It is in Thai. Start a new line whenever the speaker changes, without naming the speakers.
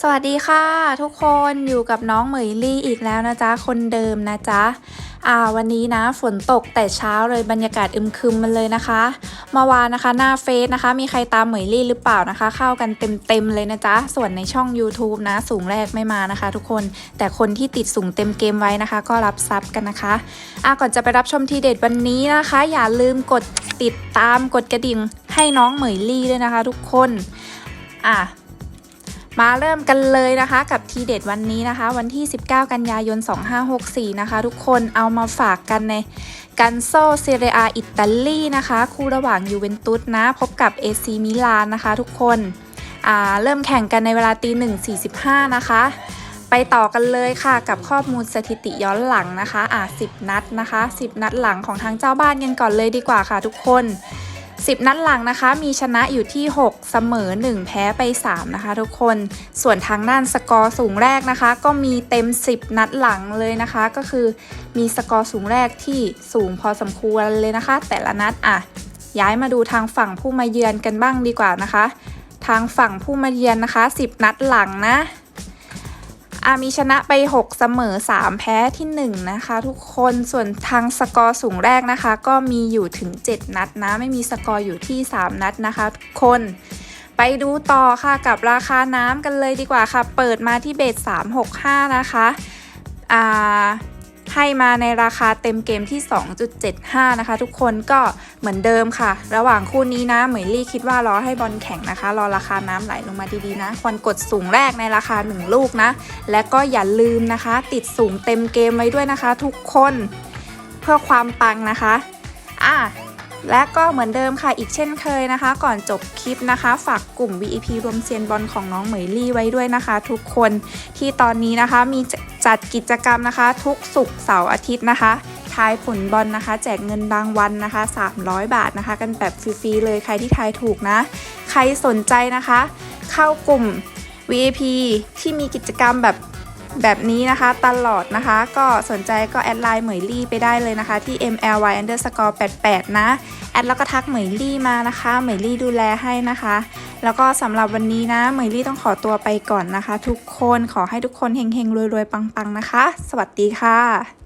สวัสดีค่ะ ทุกคนอยู่กับน้องเหมยลี่อีกแล้วนะจ๊ะ คนเดิมนะจ๊ะอ่าวันนี้นะฝนตกแต่เช้าเลยบรรยากาศอึมครึมมันเลยนะคะเมื่อวานนะคะหน้าเฟซนะคะ มีใครตามเหมยลี่หรือเปล่านะคะ เข้ากันเต็มๆเลยนะจ๊ะ ส่วนในช่อง YouTube นะ สูงแรกไม่มานะคะ ทุกคนแต่คนที่ติดสูงเต็มเกมไว้นะคะ ก็รับซับกันนะคะอะก่อนจะไปรับชมทีเด็ดวันนี้นะคะ อย่าลืมกดติดตามกดกระดิ่งให้น้องเหมยลี่ด้วยนะคะ ทุกคนอะ มาเริ่มกันเลยนะคะกับทีเด็ดวันนี้นะคะ วันที่ 19 กันยายน 2564 นะคะ ทุกคนเอามาฝากกันในกันโซเซเรียอิตาลีนะคะ คู่ระหว่างยูเวนตุสนะ พบกับเอซีมิลานนะคะ ทุกคนอ่าเริ่มแข่งกันในเวลาตีหนึ่ง45 นะคะ ไปต่อกันเลยค่ะกับข้อมูลสถิติย้อนหลังนะคะ อ่า10 นัดนะคะ 10 นัดหลังของทางเจ้าบ้านกันก่อนเลยดีกว่าค่ะทุกคน 10 นัดหลังนะคะ มีชนะอยู่ที่ 6 เสมอ 1 แพ้ไป 3 นะคะ ทุกคน ส่วนทางด้านสกอร์สูงแรกนะคะ ก็มีเต็ม 10 นัดหลังเลยนะคะ ก็คือมีสกอร์สูงแรกที่สูงพอสมควรเลยนะคะ แต่ละนัดอะย้ายมาดูทางฝั่งผู้มาเยือนกันบ้างดีกว่านะคะ ทางฝั่งผู้มาเยือนนะคะ 10 นัดหลังนะ อามีชนะไป 6 เสมอ 3 แพ้ที่ 1 นะคะ ทุกคนส่วนทางสกอร์สูงแรกนะคะ ก็มีอยู่ถึง 7 นัดนะ ไม่มีสกอร์อยู่ที่ 3 นัดนะคะทุกคนไปดูต่อค่ะกับราคาน้ำกันเลยดีกว่าค่ะ เปิดมาที่เบส365 นะคะ อ่า ให้มาในราคาเต็มเกมที่ 2.75 นะคะ ทุกคนก็เหมือนเดิมค่ะ ระหว่างคู่นี้นะเหมยลี่คิดว่ารอให้บอลแข็งนะคะ รอราคาน้ำไหลลงมาดีๆนะ ควรกดสูงแรกในราคา 1 ลูกนะ และก็อย่าลืมนะคะ ติดสูงเต็มเกมไว้ด้วยนะคะ ทุกคนเพื่อความปังนะคะ อะ และก็เหมือนเดิมค่ะอีกเช่นเคยนะคะ ก่อนจบคลิปนะคะ ฝากกลุ่ม VIP รวมเซียนบอลของน้องเหมยลี่ไว้ด้วยนะคะ ทุกคนที่ตอนนี้นะคะมีจัดกิจกรรมนะคะ ทุกศุกร์เสาร์อาทิตย์นะคะทายผลบอลนะคะ แจกเงินรางวัลนะคะ 300 บาทนะคะ กันแบบฟรีๆเลยใครที่ทายถูกนะ ใครสนใจนะคะ เข้ากลุ่ม VIP ที่มีกิจกรรมแบบ แบบนี้นะคะตลอดนะคะ ก็สนใจก็แอดไลน์เหมยลี่ไปได้เลยนะคะ ที่ mly underscore 88 นะ แอดแล้วก็ทักเหมยลี่มานะคะ เหมยลี่ดูแลให้นะคะ แล้วก็สำหรับวันนี้นะ เหมยลี่ต้องขอตัวไปก่อนนะคะ ทุกคนขอให้ทุกคนเฮงๆรวยๆ ปังๆนะคะ สวัสดีค่ะ